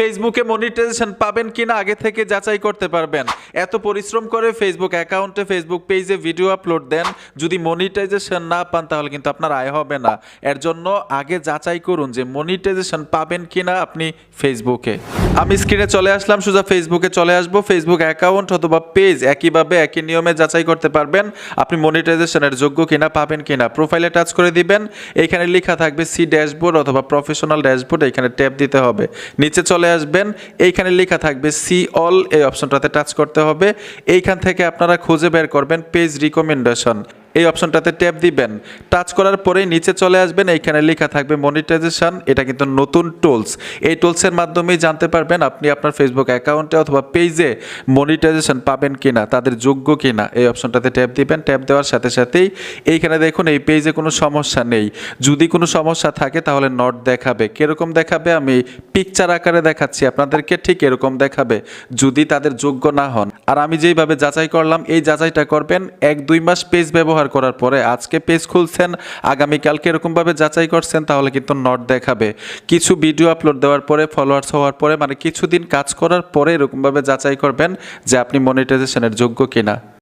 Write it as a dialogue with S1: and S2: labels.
S1: ফেসবুকে মনিটাইজেশন পাবেন কিনা আগে থেকে যাচাই করতে পারবেন। এত পরিশ্রম করে ফেসবুক অ্যাকাউন্টে ফেসবুক পেজে ভিডিও আপলোড দেন। যদি মনিটাইজেশন না পান, তাহলে কিন্তু আপনার আয় হবে না। এর জন্য আগে যাচাই করুন যে মনিটাইজেশন পাবেন কিনা আপনি ফেসবুকে আমি স্ক্রিনে চলে আসলাম, সোজা ফেসবুকে চলে আসব। ফেসবুক অ্যাকাউন্ট অথবা পেজ একইভাবে, একই নিয়মে যাচাই করতে পারবেন আপনি মনিটাইজেশনের যোগ্য কিনা, পাবেন কিনা। প্রোফাইলে টাচ করে দিবেন। এখানে লেখা থাকবে সি ড্যাশবোর্ড অথবা প্রফেশনাল ড্যাশবোর্ড এখানে ট্যাপ দিতে হবে। নিচে চলে আসবেন। এইখানে লেখা থাকবে সি অল এই অপশনটাতে টাচ করতে হবে। এইখান থেকে আপনারা খুঁজে বের করবেন পেজ রিকমেন্ডেশন। এই অপশনটাতে ট্যাপ দিবেন। টাচ করার পরেই নিচে চলে আসবেন, এইখানে লেখা থাকবে মনিটাইজেশন, এটা কিন্তু নতুন টুলস। এই টুলসের মাধ্যমেই জানতে পারবেন আপনি আপনার ফেসবুক অ্যাকাউন্টে অথবা পেজে মনিটাইজেশন পাবেন কিনা, তাদের যোগ্য কিনা। এই অপশনটাতে ট্যাপ দিবেন, ট্যাপ দেওয়ার সাথে সাথেই এইখানে দেখুন এই পেজে কোনো সমস্যা নেই। যদি কোনো সমস্যা থাকে তাহলে নট দেখাবে। কীরকম দেখাবে? আমি পিকচার আকারে দেখাচ্ছি, আপনাদেরকে ঠিক এরকম দেখাবে, যদি তাদের যোগ্য না হন। আর আমি যেইভাবে যাচাই করলাম, এই যাচাইটা করবেন, এক দুই মাস পেজ ব্যবহার করার পরে আজকে পেজ খুলছেন, আগামীকালকে এরকমভাবে যাচাই করছেন, তাহলে কিন্তু নট দেখাবে। কিছু ভিডিও আপলোড দেওয়ার পরে ফলোয়ার্স হওয়ার পরে মানে কিছুদিন কাজ করার পরে এরকমভাবে যাচাই করবেন যে আপনি মনিটাইজেশনের যোগ্য কিনা।